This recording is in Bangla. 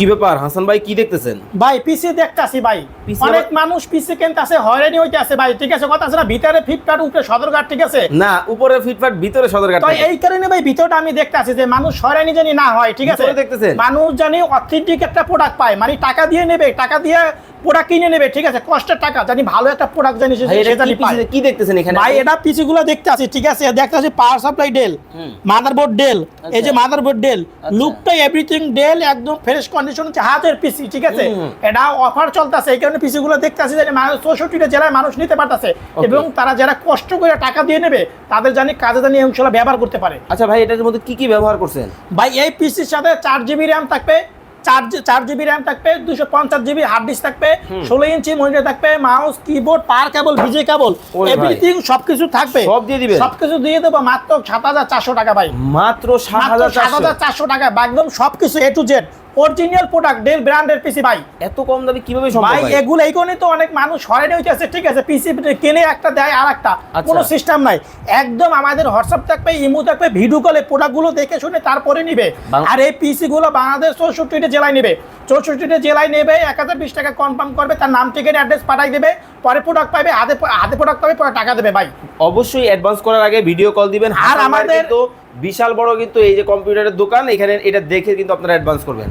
কি ব্যাপার? হাসান ভাই কি দেখতেছেন? ভাই পিসি দেখতাছি ভাই। অনেক মানুষ পিসি কিনতেছে হয়রানি হইতে আছে ভাই। ঠিক আছে কথা আছে না? ভিতরে ফ্লিপকার্ট উপরে সদরঘাট ঠিক আছে? না উপরে ফিটফাট ভিতরে সদরঘাট তো এই কারণে ভাই ভিতরটা আমি দেখতে আছি যে মানুষ হয়রানি জানি না হয় ঠিক আছে? দেখতেছেন? মানুষ জানি অথেন্টিক একটা প্রোডাক্ট পায়। মানে টাকা দিয়ে নেবে টাকা দিয়ে প্রোডাক্ট কিনে নেবে ঠিক আছে? কষ্টের টাকা জানি ভালো একটা প্রোডাক্ট জানি সে জানি কি দেখতেছেন এখানে? ভাই এটা দেখতে আছি ঠিক আছে? দেখতে আছি power supply Dell. Motherboard Dell এই যে। Motherboard Dell. লুকটা এভরিথিং ডেল একদম ফ্রেশ কন্ডিশন হচ্ছে হাতের পিসি ঠিক আছে। এটা অফার চলতেছে এই কারণে পিসি গুলো দেখতে আছি যে মানুষ চৌষট্টিটা জেলায় মানুষ নিতে পারতেছে। এবং তারা যারা কষ্ট করে টাকা দিয়ে নেবে তাদের জানি কাজে জানি ব্যবহার করতে পারে। আচ্ছা ভাই এটার মধ্যে কি কি ব্যবহার করছেন? ভাই এই পিসির সাথে চার জিবি র্যাম থাকবে চার চার জিবি র্যাম থাকবে দুশো পঞ্চাশ জিবি হার্ড ডিস্ক থাকবে ষোলো ইঞ্চি মনিটর থাকবে mouse keyboard power cable VGA cable. Everything সবকিছু থাকবে। সব দিয়ে দিবেন? সবকিছু দিয়ে দেবো মাত্র সাত হাজার চারশো টাকা ভাই। মাত্র সাত হাজার চারশো। টাকা একদম সবকিছু A to Z original product Dell ব্র্যান্ডের পিসি ভাই। এত কম দামে কীভাবে সম্ভব ভাই? এগুলো এই কারণে তো অনেক মানুষ হয়রানি হইতেছে ঠিক আছে পিসি কিনে একটা দেয় আর একটা আচ্ছা। কোনো সিস্টেম নাই। একদম আমাদের হোয়াটসঅ্যাপ থাকবে ইমো থাকবে ভিডিও কলে প্রোডাক্টগুলো দেখে শুনে তারপরে নিবে। আর এই পিসি গুলো বাংলাদেশ চৌষট্টিটা জেলায় নেবে। চৌষট্টিটা জেলায় নেবে এক হাজার বিশ টাকা কনফার্ম করবে তার নাম ঠিকানা অ্যাড্রেস পাঠাই দেবে। পরে প্রোডাক্ট পাবে হাতে হাতে প্রোডাক্ট পাবে পরে টাকা দেবে ভাই। অবশ্যই অ্যাডভান্স করার আগে ভিডিও কল দিবেন। আর আমাদের- তো বিশাল বড় কিন্তু এই যে কম্পিউটারের দোকান এখানে এটা দেখে কিন্তু আপনারা অ্যাডভান্স করবেন।